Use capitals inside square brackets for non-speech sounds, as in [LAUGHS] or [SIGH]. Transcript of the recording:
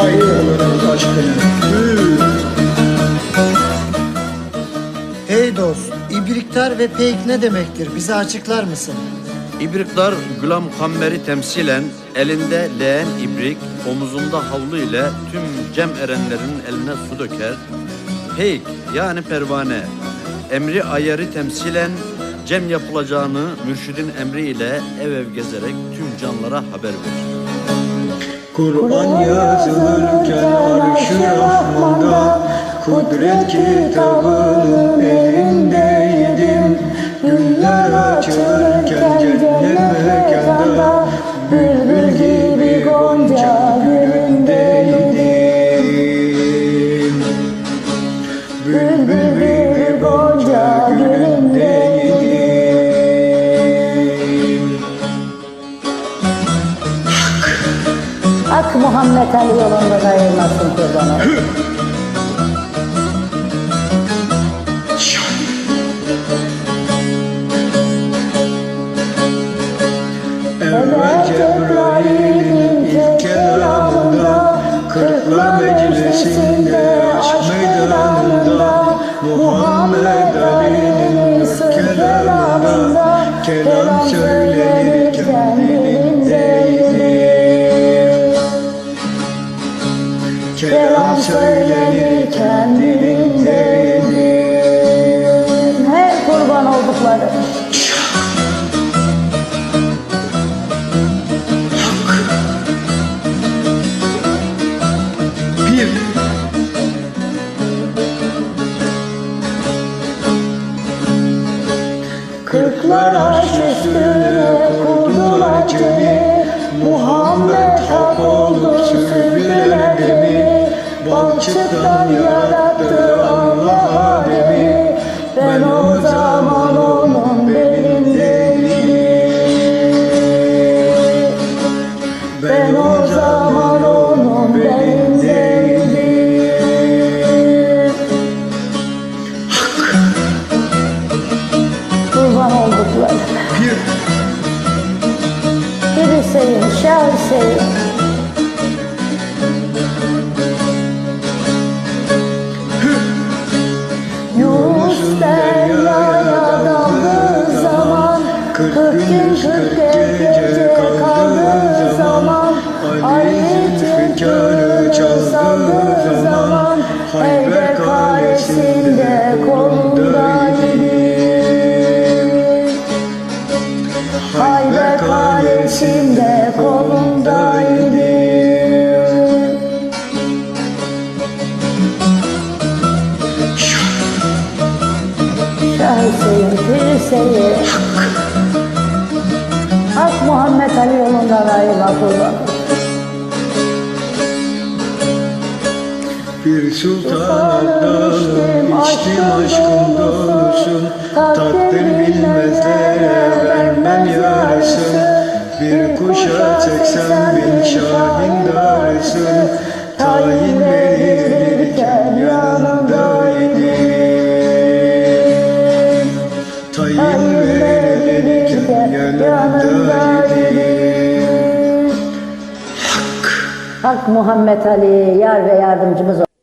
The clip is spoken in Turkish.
Kayboluruz aşkına. Hı. Hey dost, ibriktar ve peyk ne demektir? Bize açıklar mısın? İbrikler Gülam Kamber'i temsilen elinde leğen ibrik, omuzunda havlu ile tüm cem erenlerin eline su döker. Peyk yani pervane, emri ayarı temsilen cem yapılacağını mürşidin emri ile ev ev gezerek tüm canlara haber verir. Kur'an yazılırken arş-ı Rahman'da Kudret kitabının elindeydim. Güller açılırken cennet mekanda Bülbül gibi gonca gülündeydim Bülbül gibi Ak Muhammed Ali yolundan ayırmasın kurbanı. [LAUGHS] Kelam söylenirken dilindeydi Hey kurban oldukları. Kırklar arş üstüne kurdular cemi Balçıktan yarattı Allah Adem'i Ben o zaman onun belindeydim Ben o zaman onun belindeydim Kurban oldukları. Bir. Bir Hüseyin, Ali Zülfikar'ı çaldığı zaman Hayber kalesinde kolundaydı Hayber kalesinde kolundaydı Şah Hüseyin, Hüseyin Hak Muhammed Ali yolundan ayrılma kurban Bir sultan abdalım içtim aşkın dolusun Takdir bilmezlere vermem yarısın Bir kuşa seksen bin şahin darısın. Tayin verilirken yanındaydım Tayin verilirken yanındaydım Hak. Muhammed Ali yar ve yardımcımız ol.